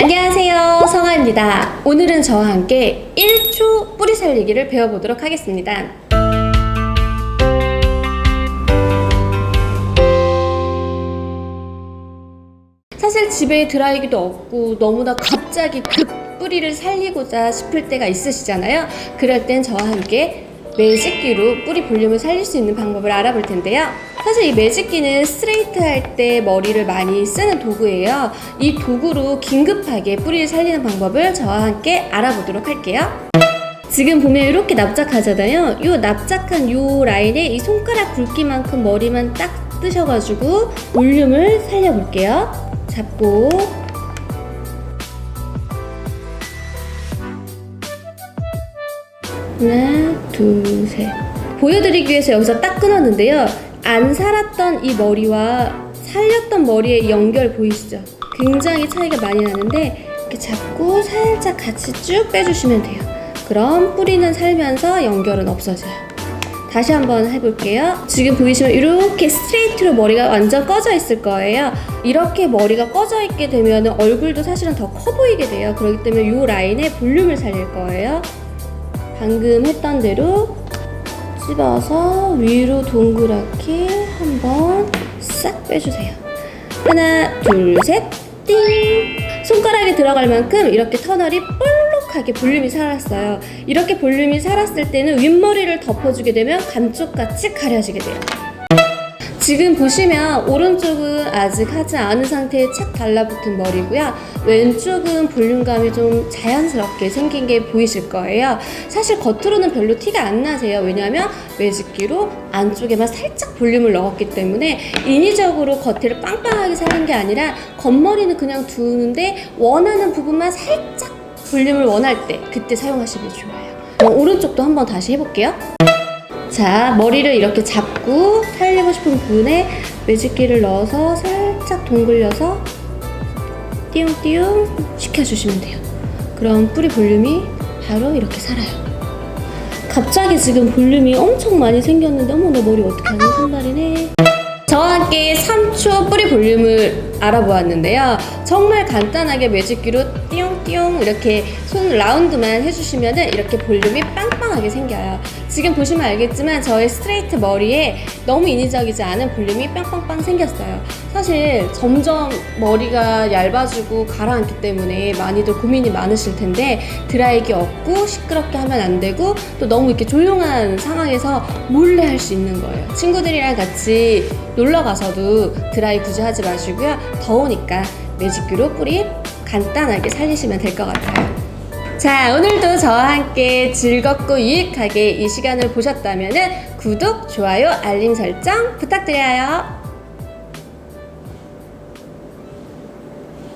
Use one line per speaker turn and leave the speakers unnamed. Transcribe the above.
안녕하세요. 성아입니다. 오늘은 저와 함께 1초 뿌리 살리기를 배워보도록 하겠습니다. 사실 집에 드라이기도 없고 너무나 갑자기 급 뿌리를 살리고자 싶을 때가 있으시잖아요. 그럴 땐 저와 함께 매직기로 뿌리 볼륨을 살릴 수 있는 방법을 알아볼 텐데요. 사실 이 매직기는 스트레이트 할 때 머리를 많이 쓰는 도구예요. 이 도구로 긴급하게 뿌리를 살리는 방법을 저와 함께 알아보도록 할게요. 지금 보면 이렇게 납작하잖아요. 이 납작한 이 라인에 이 손가락 굵기만큼 머리만 딱 뜨셔가지고 볼륨을 살려볼게요. 잡고 하나, 둘, 셋. 보여드리기 위해서 여기서 딱 끊었는데요. 안 살았던 이 머리와 살렸던 머리의 연결 보이시죠? 굉장히 차이가 많이 나는데 이렇게 잡고 살짝 같이 쭉 빼주시면 돼요. 그럼 뿌리는 살면서 연결은 없어져요. 다시 한번 해볼게요. 지금 보이시면 이렇게 스트레이트로 머리가 완전 꺼져 있을 거예요. 이렇게 머리가 꺼져 있게 되면 얼굴도 사실은 더 커 보이게 돼요. 그렇기 때문에 이 라인에 볼륨을 살릴 거예요. 방금 했던 대로 집어서 위로 동그랗게 한번 싹 빼주세요. 하나, 둘, 셋, 띵! 손가락에 들어갈 만큼 이렇게 터널이 볼록하게 볼륨이 살았어요. 이렇게 볼륨이 살았을 때는 윗머리를 덮어주게 되면 감쪽같이 가려지게 돼요. 지금 보시면 오른쪽은 아직 하지 않은 상태에 착 달라붙은 머리고요. 왼쪽은 볼륨감이 좀 자연스럽게 생긴 게 보이실 거예요. 사실 겉으로는 별로 티가 안 나세요. 왜냐하면 매직기로 안쪽에만 살짝 볼륨을 넣었기 때문에 인위적으로 겉을 빵빵하게 살린 게 아니라 겉머리는 그냥 두는데 원하는 부분만 살짝 볼륨을 원할 때 그때 사용하시면 좋아요. 그럼 오른쪽도 한번 다시 해볼게요. 자, 머리를 이렇게 잡고 살리고 싶은 부분에 매직기를 넣어서 살짝 동글려서 띄웅띄웅 시켜주시면 돼요. 그럼 뿌리 볼륨이 바로 이렇게 살아요. 갑자기 지금 볼륨이 엄청 많이 생겼는데 어머 내 머리 어떡하니 산발이네. 저와 함께 3초 뿌리 볼륨을 알아보았는데요. 정말 간단하게 매직기로 띠용띠용 이렇게 손 라운드만 해주시면 이렇게 볼륨이 빵빵하게 생겨요. 지금 보시면 알겠지만 저의 스트레이트 머리에 너무 인위적이지 않은 볼륨이 빵빵빵 생겼어요. 사실 점점 머리가 얇아지고 가라앉기 때문에 많이들 고민이 많으실 텐데 드라이기 없고 시끄럽게 하면 안 되고 또 너무 이렇게 조용한 상황에서 몰래 할 수 있는 거예요. 친구들이랑 같이 놀러 가서도 드라이 굳이 하지 마시고요. 더우니까 매직기로 뿌리 간단하게 살리시면 될 것 같아요. 자, 오늘도 저와 함께 즐겁고 유익하게 이 시간을 보셨다면 구독, 좋아요, 알림 설정 부탁드려요.